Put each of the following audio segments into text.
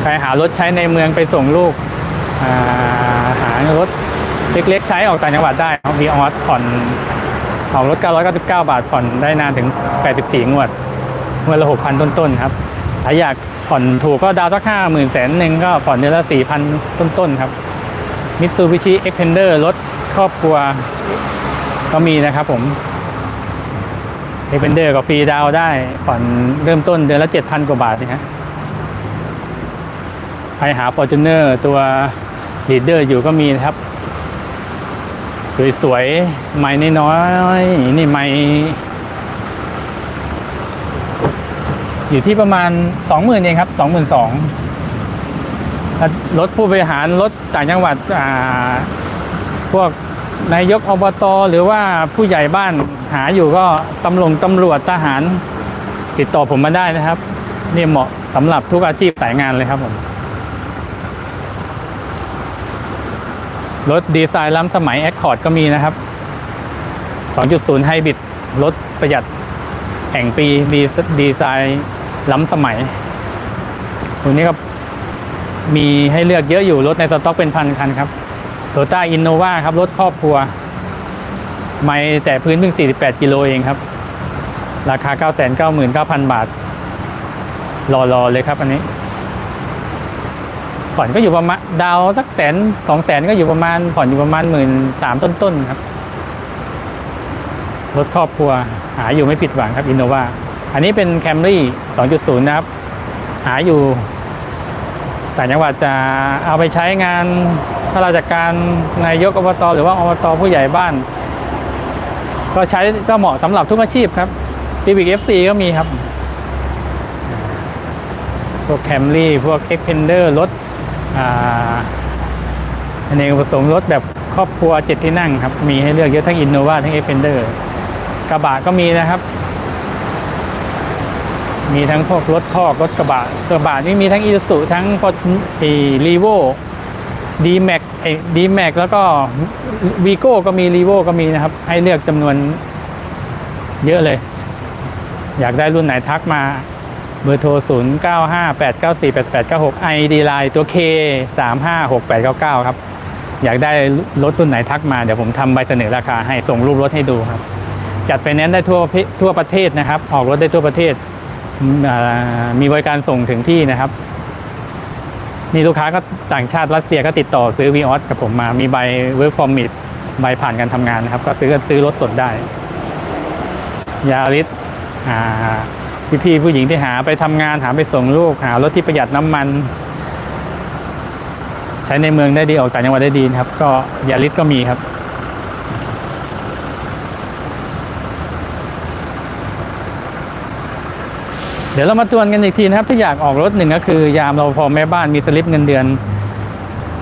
ใครหารถใช้ในเมืองไปส่งลูกหารถเล็กๆ ใช้ออกต่างจังหวัดได้วีออสผ่อนออกรถ 999 บาทผ่อนได้นานถึง 84 งวดงวดละ6,000ต้นๆครับ ถ้าอยากผ่อนถูกก็ดาวน์สักห้าหมื่นแสนหนึ่งก็ผ่อนเดือนละสี่พันต้นๆครับมิตซูบิชิเอ็กเพนเดอร์รถครอบครัวก็มีนะครับผมเอ็กเพนเดอร์ก็ฟรีดาวน์ได้ผ่อนเริ่มต้นเดือนละเจ็ดพันกว่าบาทนะฮะ ใครหา f o r t u n e r ตัว Leader อยู่ก็มีนะครับ สวยๆ ไม่น้อยๆ นี่ไม่อยู่ที่ประมาณสองหมื่นเองครับสองหมื่นสองรถผู้บริหารรถต่างจังหวัดอ่าพวกนายกอบตหรือว่าผู้ใหญ่บ้านหาอยู่ก็ตำรวจตำรวจทหารติดต่อผมมาได้นะครับ นี่เหมาะสำหรับทุกอาชีพสายงานเลยครับผม รถดีไซน์ล้ำสมัย Accord ก็มีนะครับ 2.0ไฮบริดรถประหยัดแห่งปีดีดีไซน์ล้ำสมัยตรงนี้ก็มีให้เลือกเยอะอยู่รถในสต็อกเป็นพันคันครับโตต้าอินโนวาครับ รถครอบครัว ไม่แต่พื้นเพิ่ง 48 กิโลเองครับ ราคา 999,000 บาท รอรอเลยครับอันนี้ ผ่อนก็อยู่ประมาณดาวสักแสนสองแสนก็อยู่ประมาณผ่อนอยู่ประมาณหมื่นสามต้นๆครับรถครอบครัวหาอยู่ไม่ผิดหวังครับอินโนวาอันนี้เป็นแคมรี่2.0 นะครับ หาอยู่ต่างจังหวัดจะเอาไปใช้งานข้าราชการนายกอบตหรือว่าอบตผู้ใหญ่บ้าน ก็ใช้ก็เหมาะสำหรับทุกอาชีพครับ Civic FC ก็มีครับ พวกแคมรี่พวก e x p e n d e r รถ อ่าอเนกประสงรถแบบครอบครัวเจ็ดที่นั่งครับ มีให้เลือกเยอะทั้งอินโนวาทั้ง e x p e n d e r กระบะก็มีนะครับ มีทั้งพวกรถคอกรถกระบะกระบะนี่มีทั้งอีซูทั้งพอรีโวดีแม็กดีแม็กแล้วก็วีโก้ก็มีรีโวก็มีนะครับ ให้เลือกจำนวนเยอะเลย อยากได้รุ่นไหนทักมา เบอร์โทร 0 9 5 8 9 4 8 8 9 6 ID Line ตัว K 3 5 6 8 9 9 ครับ อยากได้รถรุ่นไหนทักมา เดี๋ยวผมทำใบเสนอราคาให้ส่งรูปรถให้ดูครับ จัดไฟแนนซ์ได้ทั่วทั่วประเทศนะครับ ออกรถได้ทั่วประเทศ มีบริการส่งถึงที่นะครับมีลูกค้าก็ต่างชาติรัสเซียก็ติดต่อซื้อวีออสกับผมมา มีใบเวิร์กฟอร์มิทใบผ่านการทำงานนะครับ ก็ซื้อซื้อรถสดได้ ยาริสอ่า พี่ๆผู้หญิงที่หาไปทำงานหาไปส่งลูกหารถที่ประหยัดน้ำมัน ใช้ในเมืองได้ดีออกต่างจังหวัดได้ดีครับ ก็ยาริสก็มีครับเดี๋ยวเรามาตวนกันอีกทีนะครับ ถ้าอยากออกรถหนึ่งก็คือ ยามเรปภแม่บ้านมีสลิปเงินเดือน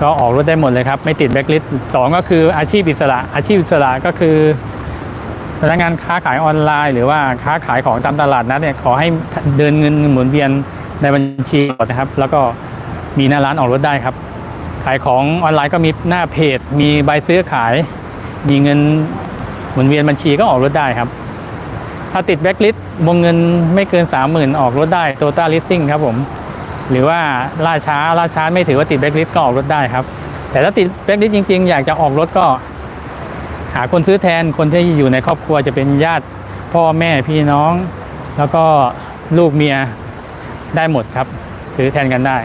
ก็ออกรถได้หมดเลยครับ ไม่ติดแบ็คลิสต์สองก็คืออาชีพอิสระ อาชีพอิสระก็คือ พนักงานค้าขายออนไลน์ หรือว่าค้าขายของตามตลาดนัดเนี่ยขอให้เดินเงินหมุนเวียนในบัญชีก่อนนะครับ แล้วก็มีหน้าร้านออกรถได้ครับ ขายของออนไลน์ก็มีหน้าเพจ มีใบซื้อขาย มีเงินหมุนเวียนบัญชีก็ออกรถได้ครับ ถ้าติดแบ็คลิสต์วงเงินไม่เกิน 30,000 ออกรถได้โตต้าลิสซิ่งครับผมหรือว่าล่าช้าล่าช้าไม่ถือว่าติดแบ็คลิสต์ก็ออกรถได้ครับ แต่ถ้าติดแบ็คลิสต์จริง ๆ อยากจะออกรถก็ หาคนซื้อแทนคนที่อยู่ในครอบครัวจะเป็นญาติพ่อแม่พี่น้อง แล้วก็ลูกเมียได้หมดครับ ซื้อแทนกันได้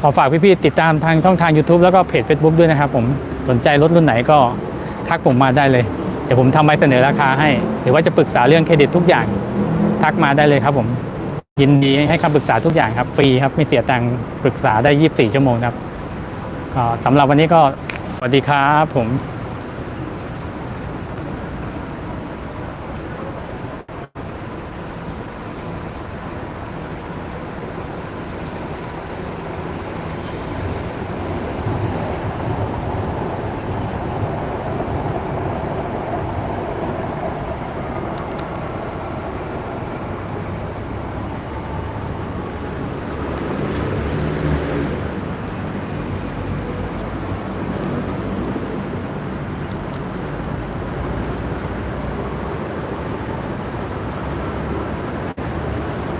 ขอฝากพี่ๆติดตามทางช่องทาง YouTube แล้วก็เพจ Facebook ด้วยนะครับผมสนใจรถรุ่นไหนก็ทักผมมาได้เลย เดี๋ยวผมทำใบเสนอราคาให้ หรือว่าจะปรึกษาเรื่องเครดิตทุกอย่าง ทักมาได้เลยครับผมยินดีให้คำปรึกษาทุกอย่างครับฟรีครับไม่เสียตังค์ปรึกษาได้ 24 ชั่วโมงครับ สำหรับวันนี้ก็สวัสดีครับผม